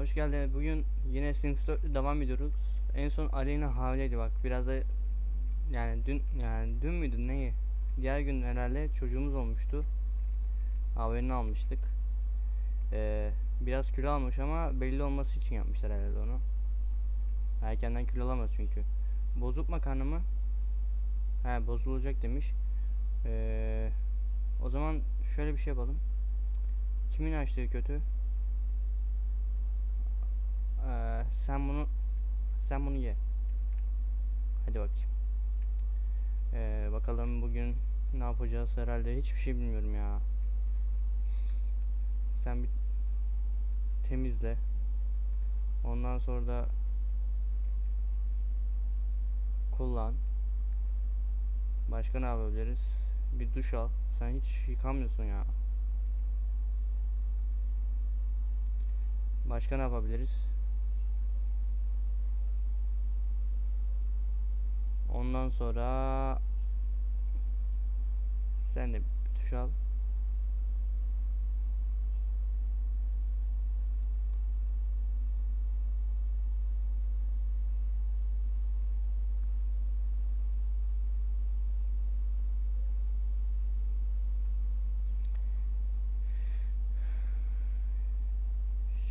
hoş geldin. Bugün yine Sims 4 'le devam ediyoruz. En son Aleyna hamileydi bak. Biraz da yani dün yani dün müydü neyi? Diğer gün herhalde çocuğumuz olmuştu. Haberini almıştık. Ee, biraz kilo almış ama belli olması için yapmışlar herhalde onu. Erkenden kilo alamaz çünkü. Bozuk makarna mı? He bozulacak demiş. Ee, o zaman şöyle bir şey yapalım. Kimin açtığı kötü? Ee, sen bunu sen bunu ye. Hadi bakayım. Ee, bakalım bugün ne yapacağız herhalde hiçbir şey bilmiyorum ya. Sen bir temizle. Ondan sonra da kullan. Başka ne yapabiliriz? Bir duş al. Sen hiç yıkamıyorsun ya. Başka ne yapabiliriz? Ondan sonra sen de bir duş al.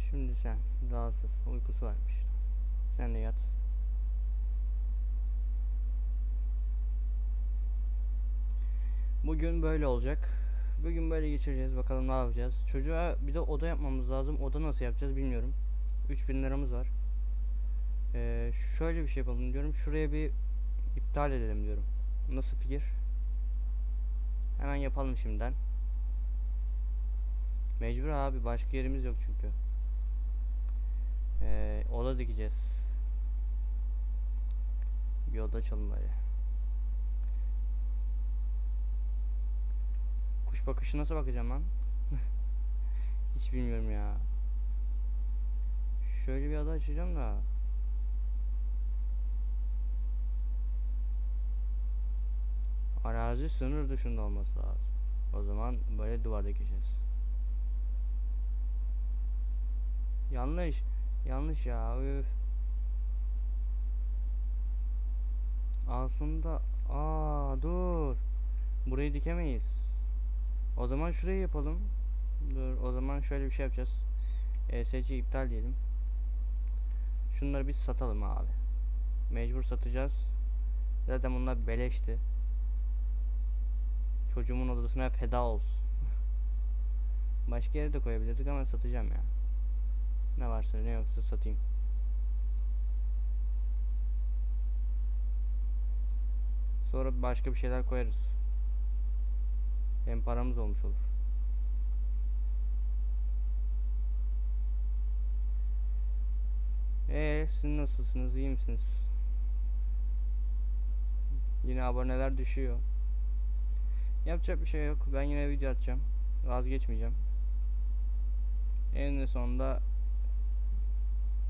Şimdi sen rahatsız uykusu varmış. Sen de yat. Bugün böyle olacak. Bugün böyle geçireceğiz. Bakalım ne yapacağız. Çocuğa bir de oda yapmamız lazım. Oda nasıl yapacağız bilmiyorum. 3000 liramız var. Ee, şöyle bir şey yapalım diyorum. Şuraya bir iptal edelim diyorum. Nasıl fikir? Hemen yapalım şimdiden. Mecbur abi başka yerimiz yok çünkü. Ee, oda dikeceğiz. Bir oda açalım bari. Kuş bakışı nasıl bakacağım lan? Hiç bilmiyorum ya. Şöyle bir oda açacağım da. Arazi sınır dışında olması lazım. O zaman böyle duvar dikeceğiz. Yanlış. Yanlış ya. Üf. Aslında aa dur. Burayı dikemeyiz. O zaman şurayı yapalım. Dur o zaman şöyle bir şey yapacağız. ESC iptal diyelim. Şunları biz satalım abi. Mecbur satacağız. Zaten bunlar beleşti. Çocuğumun odasına feda olsun. Başka yere de koyabilirdik ama satacağım ya. Ne varsa ne yoksa satayım. Sonra başka bir şeyler koyarız. Hem paramız olmuş olur. Eee siz nasılsınız? iyi misiniz? Yine aboneler düşüyor. Yapacak bir şey yok. Ben yine video atacağım. Vazgeçmeyeceğim. En sonunda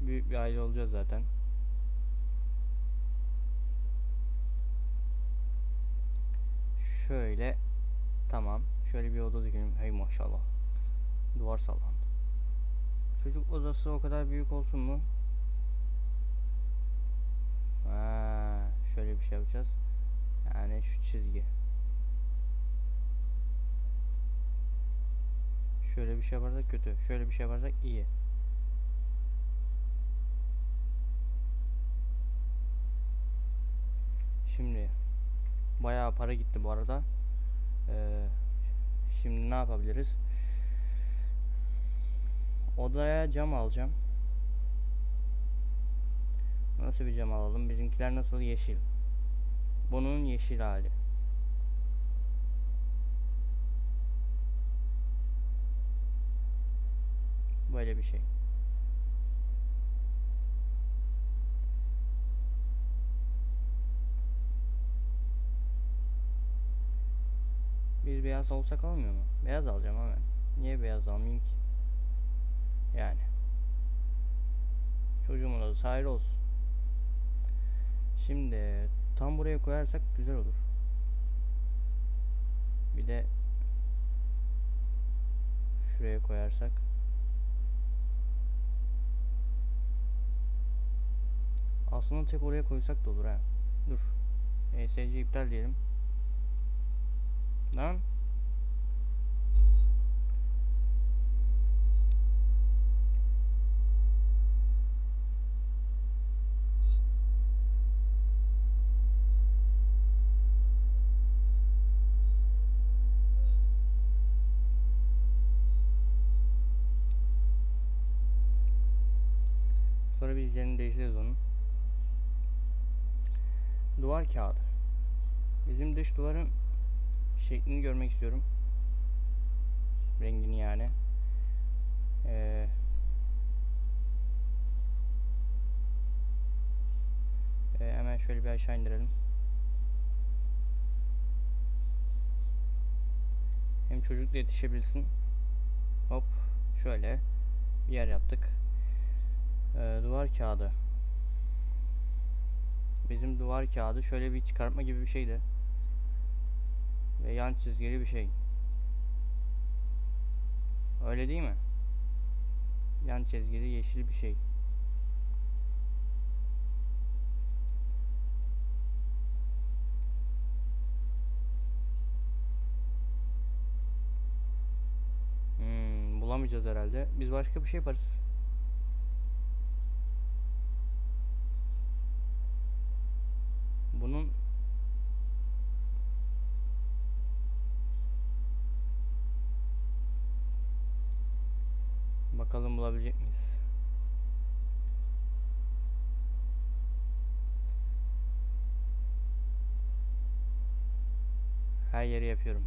büyük bir aile olacağız zaten. Şöyle tamam. Şöyle bir oda dikelim. Hey maşallah. Duvar sallandı. Çocuk odası o kadar büyük olsun mu? Ha, şöyle bir şey yapacağız. Yani şu çizgi. Şöyle bir şey yaparsak kötü. Şöyle bir şey yaparsak iyi. Şimdi bayağı para gitti bu arada. Ee, şimdi ne yapabiliriz? Odaya cam alacağım. Nasıl bir cam alalım? Bizimkiler nasıl yeşil? Bunun yeşil hali. Böyle bir şey. Bir beyaz olsak olmuyor mu? Beyaz alacağım ben. Niye beyaz almayayım ki? Yani. Çocuğumun adı Sahir olsun. Şimdi tam buraya koyarsak güzel olur. Bir de şuraya koyarsak Aslında tek oraya koysak da olur ha. Dur. ESC iptal diyelim. Lan. Sonra biz yerini değiştiririz onun. Duvar kağıdı. Bizim dış duvarın şeklini görmek istiyorum. Rengini yani. Ee, e, hemen şöyle bir aşağı indirelim. Hem çocuk da yetişebilsin. Hop şöyle bir yer yaptık. Ee, duvar kağıdı. Bizim duvar kağıdı şöyle bir çıkartma gibi bir şeydi. Ve yan çizgili bir şey. Öyle değil mi? Yan çizgili yeşil bir şey. Hmm, bulamayacağız herhalde. Biz başka bir şey yaparız. Bunun bakalım bulabilecek miyiz? Her yeri yapıyorum.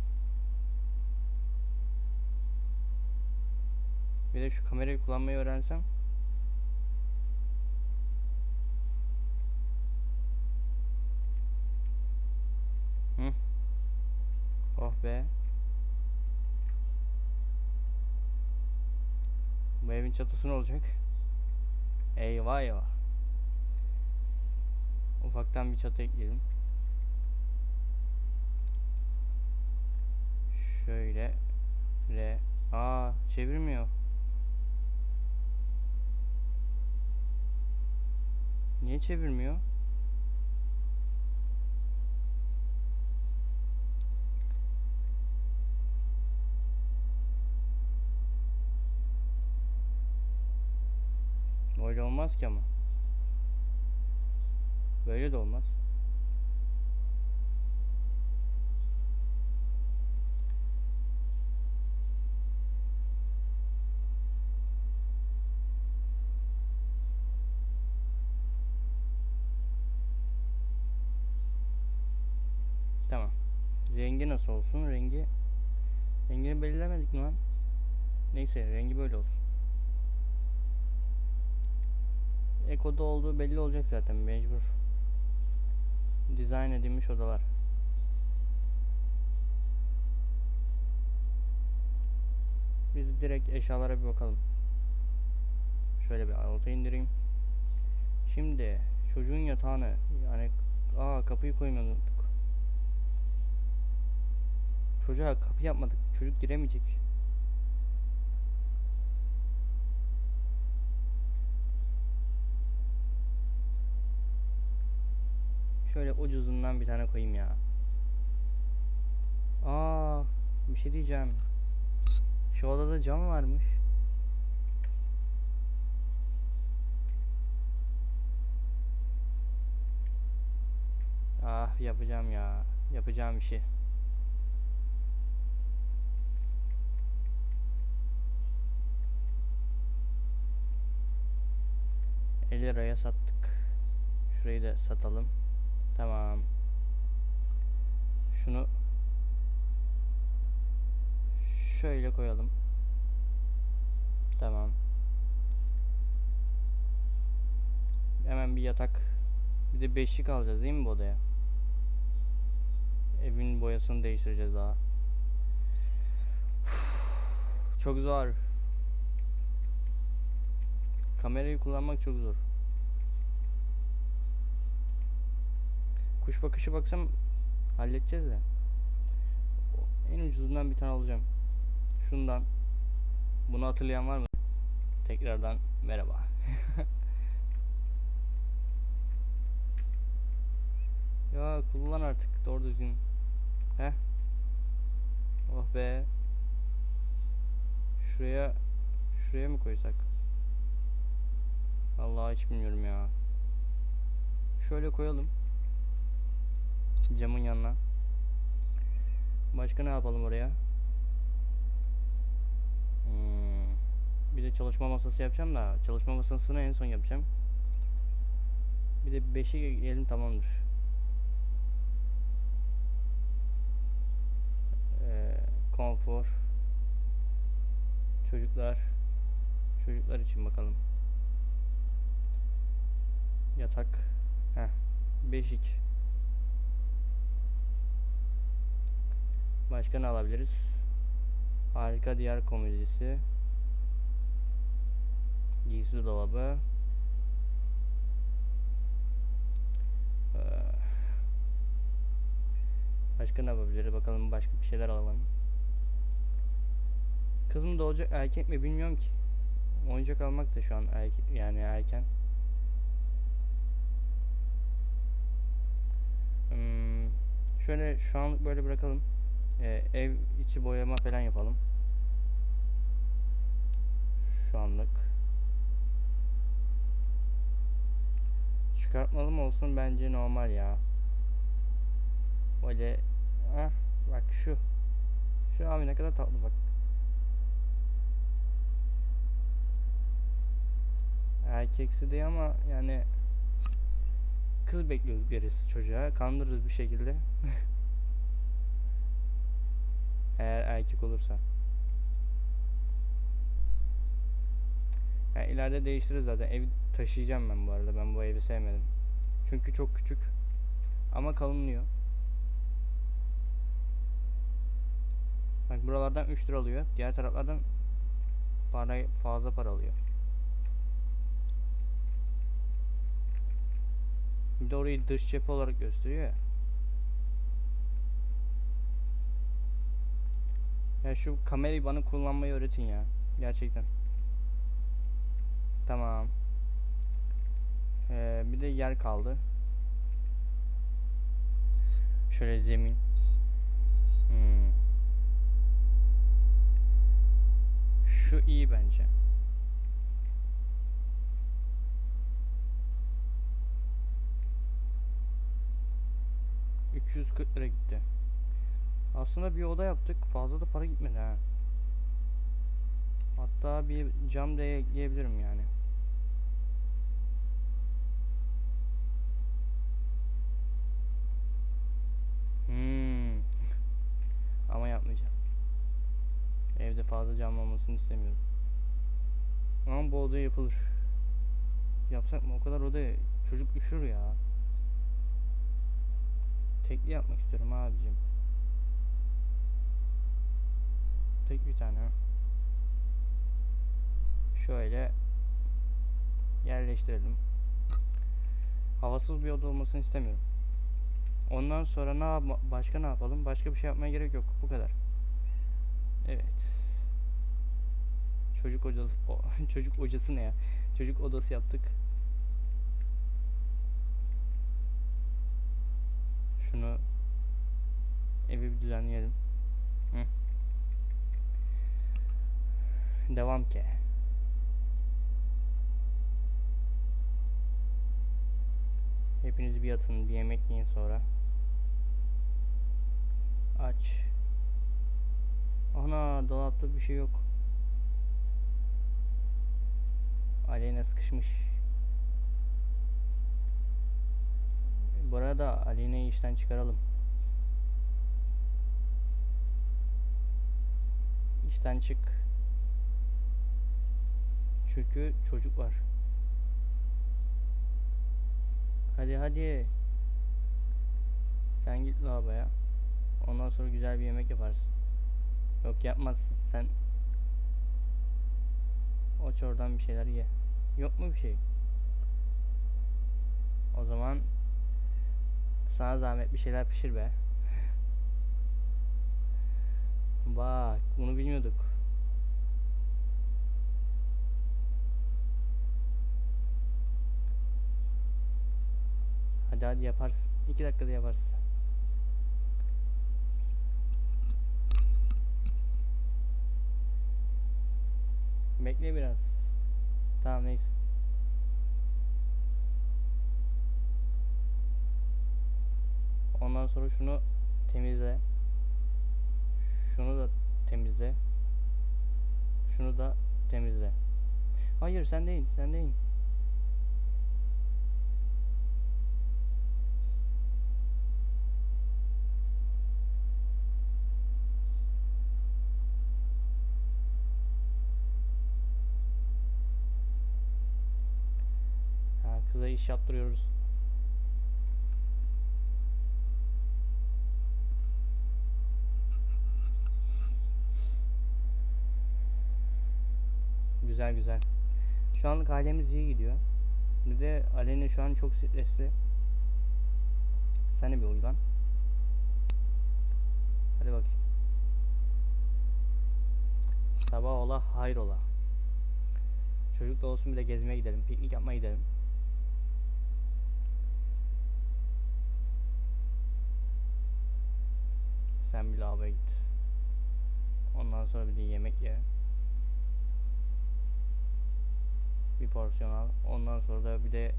Bir de şu kamerayı kullanmayı öğrensem. Hı. Oh be. Bu evin çatısı ne olacak? Eyvah eyvah. Ufaktan bir çatı ekleyelim. Şöyle. Re. Aa çevirmiyor. Niye çevirmiyor? Öyle olmaz ki ama. Böyle de olmaz. Tamam. Rengi nasıl olsun? Rengi Rengini belirlemedik mi lan? Neyse rengi böyle olsun. Eko'da olduğu belli olacak zaten mecbur. Dizayn edilmiş odalar. Biz direkt eşyalara bir bakalım. Şöyle bir alta indireyim. Şimdi çocuğun yatağını yani aa kapıyı koymadık. Çocuğa kapı yapmadık. Çocuk giremeyecek. Şöyle ucuzundan bir tane koyayım ya. Aa, bir şey diyeceğim. Şu odada cam varmış. Ah yapacağım ya. Yapacağım işi. Liraya sattık. Şurayı da satalım. Tamam. Şunu şöyle koyalım. Tamam. Hemen bir yatak. Bir de beşlik alacağız değil mi bu odaya? Evin boyasını değiştireceğiz daha. Çok zor. Kamerayı kullanmak çok zor. Kuş bakışı baksam halledeceğiz de. En ucuzundan bir tane alacağım. Şundan. Bunu hatırlayan var mı? Tekrardan merhaba. Aa kullan artık doğru düzgün. Heh. Oh be. Şuraya şuraya mı koysak? Allah hiç bilmiyorum ya. Şöyle koyalım. Camın yanına. Başka ne yapalım oraya? Hmm. Bir de çalışma masası yapacağım da çalışma masasını en son yapacağım. Bir de 5'e gelelim tamamdır. Ee, konfor. Çocuklar. Çocuklar için bakalım. Yatak. Heh. Beşik. Başka ne alabiliriz? Harika diyar komedisi. Giysi dolabı. Ee, Başka ne yapabiliriz? Bakalım başka bir şeyler alalım. Kız mı doğacak erkek mi bilmiyorum ki. Oyuncak almak da şu an erke yani erken. Hmm, şöyle şu anlık böyle bırakalım. Ee, ev içi boyama falan yapalım. Şu anlık. Çıkartmalı mı olsun bence normal ya. Böyle ah bak şu. Şu abi ne kadar tatlı bak. Erkeksi değil ama yani kız bekliyoruz gerisi çocuğa. Kandırırız bir şekilde. Eğer erkek olursa. Yani ileride değiştiririz zaten. Evi taşıyacağım ben bu arada. Ben bu evi sevmedim. Çünkü çok küçük. Ama kalınlıyor. Bak buralardan 3 lira alıyor. Diğer taraflardan para fazla para alıyor. Bir de orayı dış cephe olarak gösteriyor ya. Ya şu kamerayı bana kullanmayı öğretin ya. Gerçekten. Tamam. Ee, bir de yer kaldı. Şöyle zemin. Hmm. Şu iyi bence. ...340 lira gitti. Aslında bir oda yaptık. Fazla da para gitmedi ha. Hatta bir cam da ekleyebilirim yani. Hmm. Ama yapmayacağım. Evde fazla cam olmasını istemiyorum. Ama bu oda yapılır. Yapsak mı? O kadar oda çocuk üşür ya. Tekli yapmak istiyorum abicim. Tek bir tane. Şöyle yerleştirelim. Havasız bir oda olmasını istemiyorum. Ondan sonra ne başka ne yapalım? Başka bir şey yapmaya gerek yok. Bu kadar. Evet. Çocuk odası o, çocuk hocası ne ya? Çocuk odası yaptık. Şunu evi bir düzenleyelim. Hı. Devam ki. Hepiniz bir yatın, bir yemek yiyin sonra. Aç. Ana dolapta bir şey yok. Aleyna sıkışmış. Bu arada Aleyna'yı işten çıkaralım. İşten çık. Çünkü çocuk var. Hadi hadi. Sen git lavaboya. Ondan sonra güzel bir yemek yaparsın. Yok yapmazsın. Sen Aç oradan bir şeyler ye. Yok mu bir şey? O zaman sana zahmet bir şeyler pişir be. Bak bunu bilmiyorduk. Hadi Hadi yaparsın. 2 dakikada yaparsın. Bekle biraz. Tamam neyse. Ondan sonra şunu temizle. Şunu da temizle. Şunu da temizle. Hayır sen değil, sen değil. Ha, kıza iş yaptırıyoruz. Güzel güzel. Şu anlık ailemiz iyi gidiyor. Bir de Aleyna şu an çok stresli. Sen bir uygan. Hadi bakayım. Sabah ola hayrola. Çocuk da olsun bir de gezmeye gidelim. Piknik yapmaya gidelim. Lavaboya git. Ondan sonra bir de yemek ye. Bir porsiyon al. Ondan sonra da bir de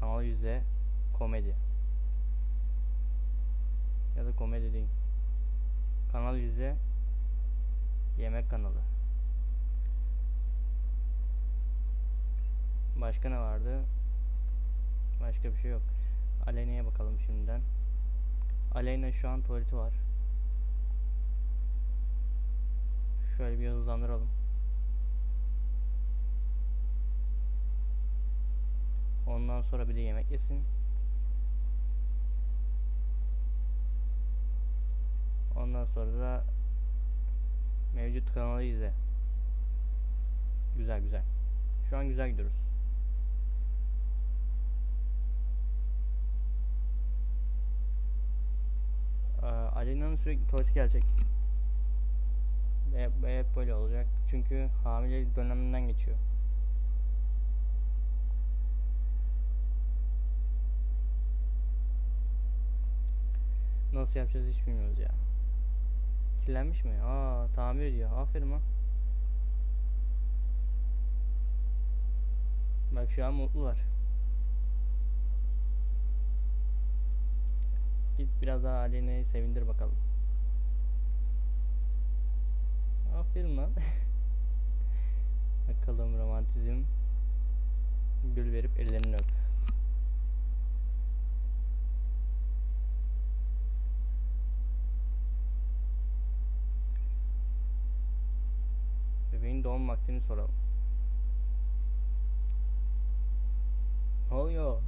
Kanal 100'de komedi. Ya da komedi değil. Kanal 100'de yemek kanalı. Başka ne vardı? Başka bir şey yok. Aleyna'ya bakalım şimdiden. Aleyna şu an tuvaleti var. Şöyle bir hızlandıralım. Ondan sonra bir de yemek yesin. Ondan sonra da mevcut kanalı izle. Güzel güzel. Şu an güzel gidiyoruz. Ee, Aleyna'nın sürekli tuvaleti gelecek. Ve hep böyle olacak. Çünkü hamilelik döneminden geçiyor. Nasıl yapacağız hiç bilmiyoruz ya. Kirlenmiş mi? Aa tamir ediyor. Aferin lan. Bak şu an mutlular. Git biraz daha Aleyna'yı sevindir bakalım. Aferin lan. bakalım romantizm. Gül verip ellerini öp. Bebeğin doğum vaktini soralım. Ne oluyor?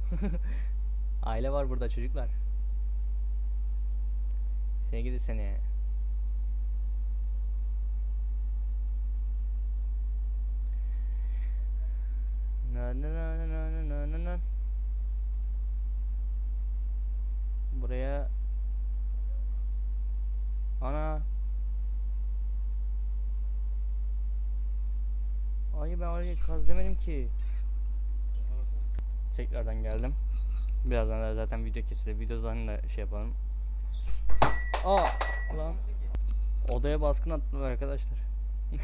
Aile var burada çocuklar. Sevgili seni. Ki. Tekrardan geldim. Birazdan da zaten video kesilir. Videodan da şey yapalım. Aa lan. Odaya baskın attılar arkadaşlar.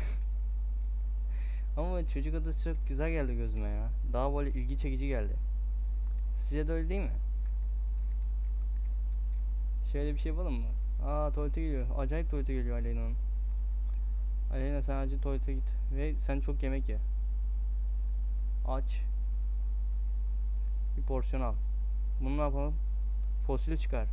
Ama çocuk odası çok güzel geldi gözüme ya. Daha böyle ilgi çekici geldi. Sizce de öyle değil mi? Şöyle bir şey yapalım mı? Aa tuvalete geliyor. Acayip tuvalete geliyor Aleyna'nın. Aleyna sen acil tuvalete git. Ve sen çok yemek ye. Aç. Bir porsiyon al. Bunu ne yapalım? Fosili çıkar.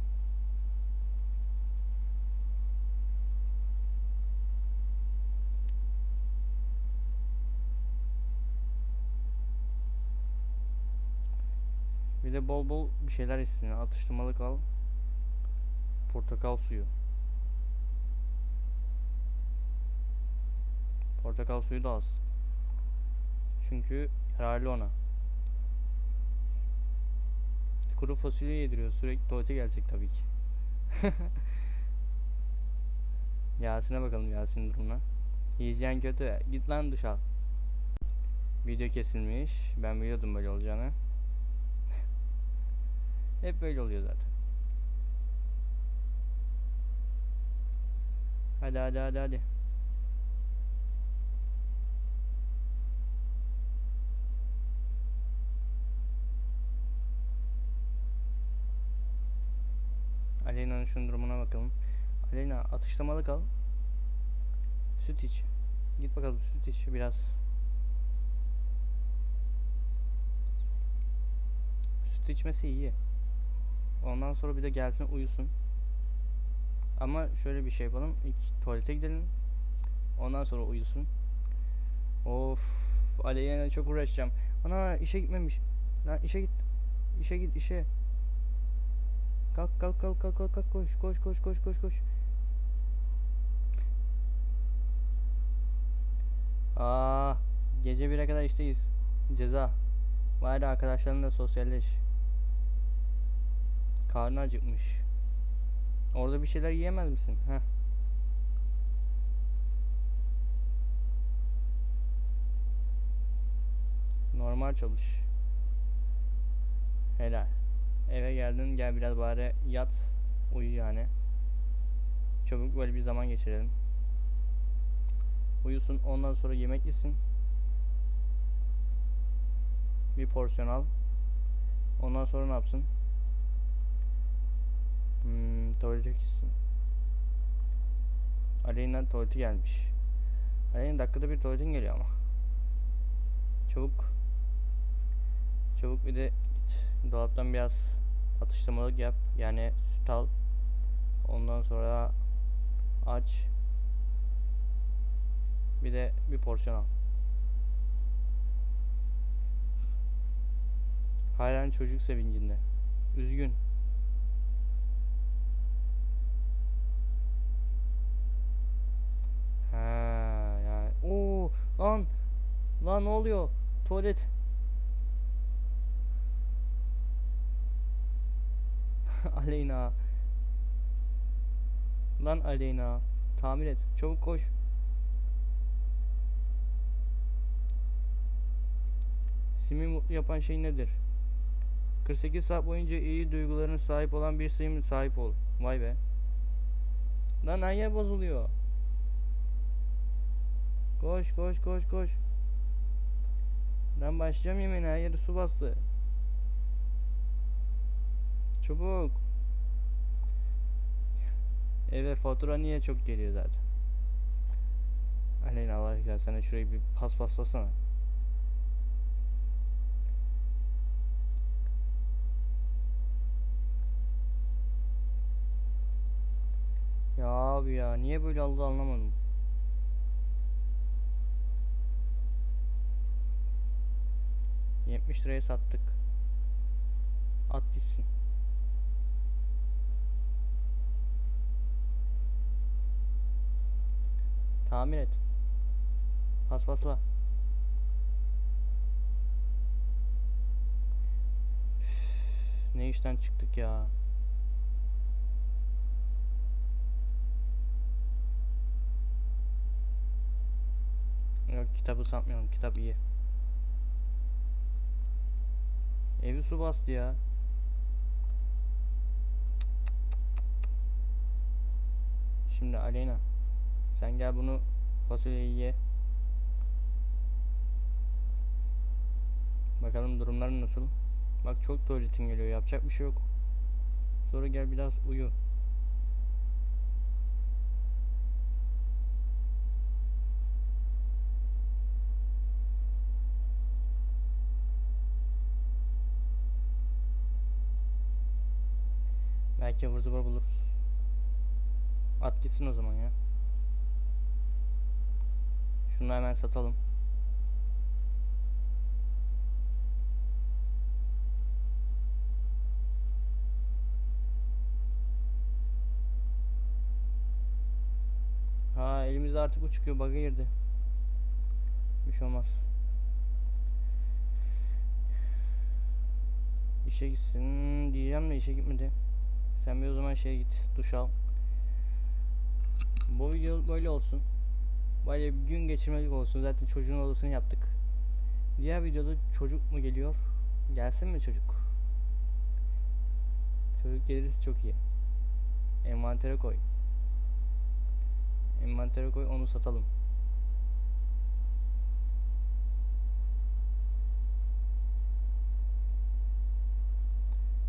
Bir de bol bol bir şeyler içsin. Atıştırmalık al. Portakal suyu. Portakal suyu da az. Çünkü yararlı ona. Kuru fasulye yediriyor. Sürekli tuvalete gelecek tabii ki. Yasin'e bakalım Yasin'in durumuna. Hijyen kötü. Git lan duş al. Video kesilmiş. Ben biliyordum böyle olacağını. Hep böyle oluyor zaten. Hadi hadi hadi hadi. Şunun durumuna bakalım. Aleyna atışlamalı kal. Süt iç. Git bakalım süt iç biraz. Süt içmesi iyi. Ondan sonra bir de gelsin uyusun. Ama şöyle bir şey yapalım. İlk tuvalete gidelim. Ondan sonra uyusun. Of, Aleyna çok uğraşacağım. Ana işe gitmemiş. Lan işe git. İşe git işe. Kalk kalk kalk kalk kalk kalk koş koş koş koş koş koş. Aa, gece 1'e kadar işteyiz. Ceza. Bari arkadaşlarınla sosyalleş. Karnı acıkmış. Orada bir şeyler yiyemez misin? Heh. Normal çalış. Helal. Eve geldin gel biraz bari yat. Uyu yani. Çabuk böyle bir zaman geçirelim. Uyusun ondan sonra yemek yesin. Bir porsiyon al. Ondan sonra ne yapsın? Hmm, tuvalete gitsin. Aleyna tuvaleti gelmiş. Aleyna dakikada bir tuvaletin geliyor ama. Çabuk. Çabuk bir de git dolaptan biraz atıştırmalık yap. Yani süt al. Ondan sonra aç. Bir de bir porsiyon al. Halen çocuk sevincinde. Üzgün. Ha yani. Oo lan lan ne oluyor? Tuvalet. Aleyna. Lan Aleyna. Tamir et. Çabuk koş. Simi mutlu yapan şey nedir? 48 saat boyunca iyi duyguların sahip olan bir sim sahip ol. Vay be. Lan her bozuluyor. Koş koş koş koş. Ben başlayacağım yemeğine her yeri su bastı. Çabuk. Eve fatura niye çok geliyor zaten. Aleyna Allah aşkına sen şurayı bir pas paslasana. Ya abi ya niye böyle oldu anlamadım. Yetmiş liraya sattık. At gitsin. Tamir et. Paspasla. Ne işten çıktık ya. Yok kitabı satmıyorum. Kitap iyi. Evi su bastı ya. Şimdi Aleyna. Sen gel bunu fasulyeyi ye. Bakalım durumların nasıl? Bak çok tuvaletin geliyor. Yapacak bir şey yok. Sonra gel biraz uyu. Belki zıvır buluruz. At gitsin o zaman ya. Şunu hemen satalım. Ha elimizde artık bu çıkıyor. Bug'a girdi. Bir şey olmaz. İşe gitsin diyeceğim de işe gitmedi. Sen bir o zaman şeye git. Duş al. Bu video böyle olsun. Böyle bir gün geçirmelik olsun. Zaten çocuğun odasını yaptık. Diğer videoda çocuk mu geliyor? Gelsin mi çocuk? Çocuk gelirse çok iyi. Envantere koy. Envantere koy onu satalım.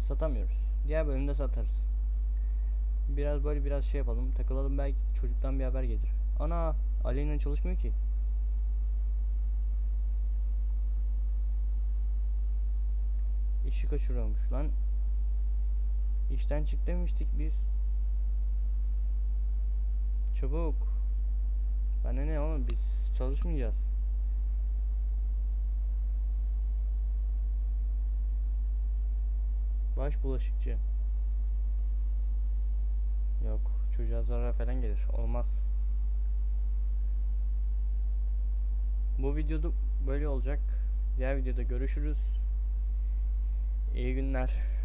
Satamıyoruz. Diğer bölümde satarız. Biraz böyle biraz şey yapalım. Takılalım belki çocuktan bir haber gelir. Ana Aleyna çalışmıyor ki. İşi kaçırıyormuş lan. İşten çık demiştik biz. Çabuk. Bana ne oğlum biz çalışmayacağız. Baş bulaşıkçı. Yok çocuğa zarar falan gelir. Olmaz. Bu videoda böyle olacak. Diğer videoda görüşürüz. İyi günler.